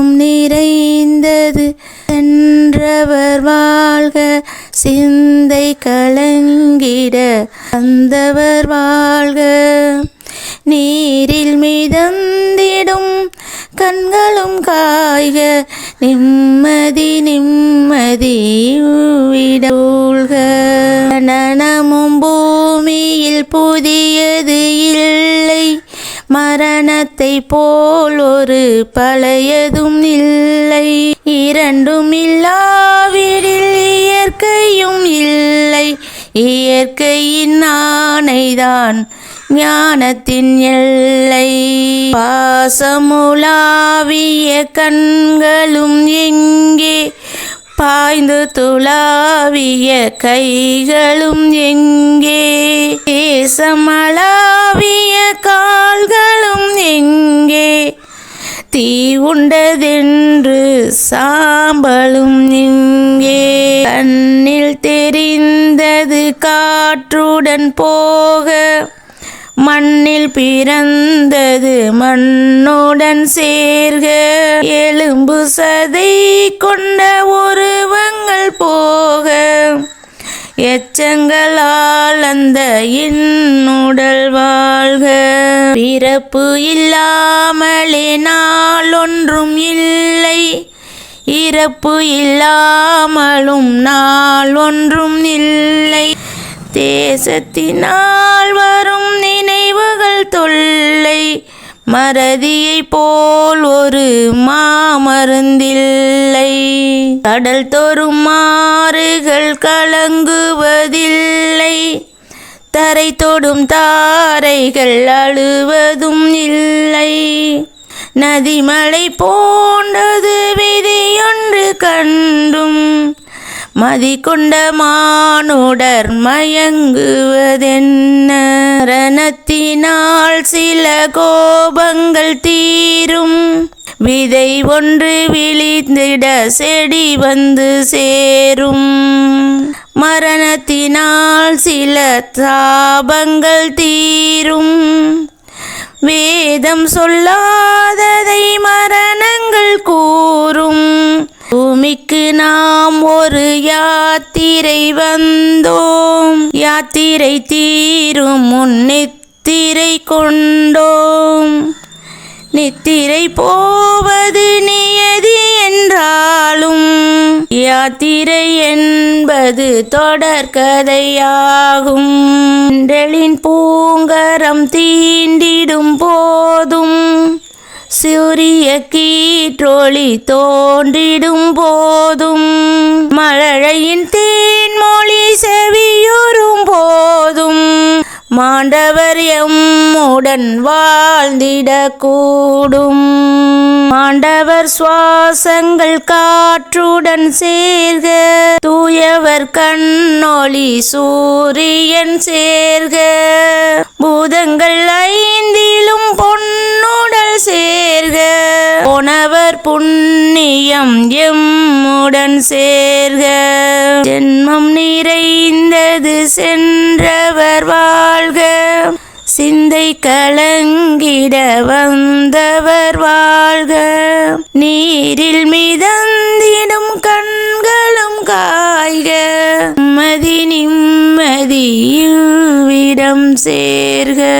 செல்வம் நிறைந்தது. சென்றவர் வாழ்க சிந்தை கலங்கிட. வந்தவர் வாழ்க நீரில் மிதந்திடும். கண்களும் காய்க நிம்மதி நிம்மதி விடூழ்க நனமும் பூமியில் புதியது இல்லை மரணத்தை போல் ஒரு பழையதும் இல்லை. இரண்டும் இல்லாவிடில் இயற்கையும் இல்லை. இயற்கையின் ஆணைதான் ஞானத்தின் எல்லை. பாசமுலாவிய கண்களும் எங்கே? பாய்ந்து துளாவிய கைகளும் எங்கே? தேசமளாவிய தீ உண்டதென்று சாம்பலும் இங்கே கண்ணில் தெரிந்தது காற்றுடன் போக மண்ணில் பிறந்தது மண்ணுடன் சேர்க. எலும்பு சதை கொண்ட உருவங்கள் போக எச்சங்களால் அந்த இன்னுடல் வாழ்க. பிறப்பு இல்லாமலே நாள் ஒன்றும் இல்லை. இறப்பு இல்லாமலும் நாள் ஒன்றும் இல்லை. தேசத்தினால் வரும் நினைவுகள் தொல்லை. மறதியை போல் ஒரு மாமருந்தில்லை. கடல் தோறும் மாறுகள் கலங்குவதில்லை. தரை தொடும் தாரைகள் அழுவதும் இல்லை. நதிமலை போன்றது விதியொன்று கண்டும் மதி கொண்ட மானுடர் மயங்குவதென்ன? ரணத்தினால் சில கோபங்கள் தீரும். விதை ஒன்று விழிந்திட செடி வந்து சேரும். மரணத்தினால் சில தாபங்கள் தீரும். வேதம் சொல்லாததை மரணங்கள் கூறும். பூமிக்கு நாம் ஒரு யாத்திரை வந்தோம். யாத்திரை தீரும் முன் நித்திரை கொண்டோம். நித்திரை போவது நியதி என்றாலும் யாத்திரை என்பது தொடர்கதையாகும் இன்றலின் பூங்கரம் தீண்டிடும் போதும் சூரிய கீ கீற்றொளி தோன்றிடும் போதும். மழலையின் தேன்மொழி செவியுறும் போதும். மாண்டவர் எம்முடன் வாழ்ந்திடக்கூடும். மாண்டவர் சுவாசங்கள் காற்றுடன் சேர்க. தூயவர் கண்ணொளி சூரியன் சேர்க. பூதங்கள் ஐந்திலும் போனவர் புண்ணியம் எம்முடன் சேர்க. ஜென்மம் நிறைந்தது சென்றவர் வாழ்க. சிந்தை கலங்கிட வந்தவர் வாழ்க. நீரில் மிதந்திடும் கண்களும் காய்க. மதி நிம்மதியில் விடம் சேர்க.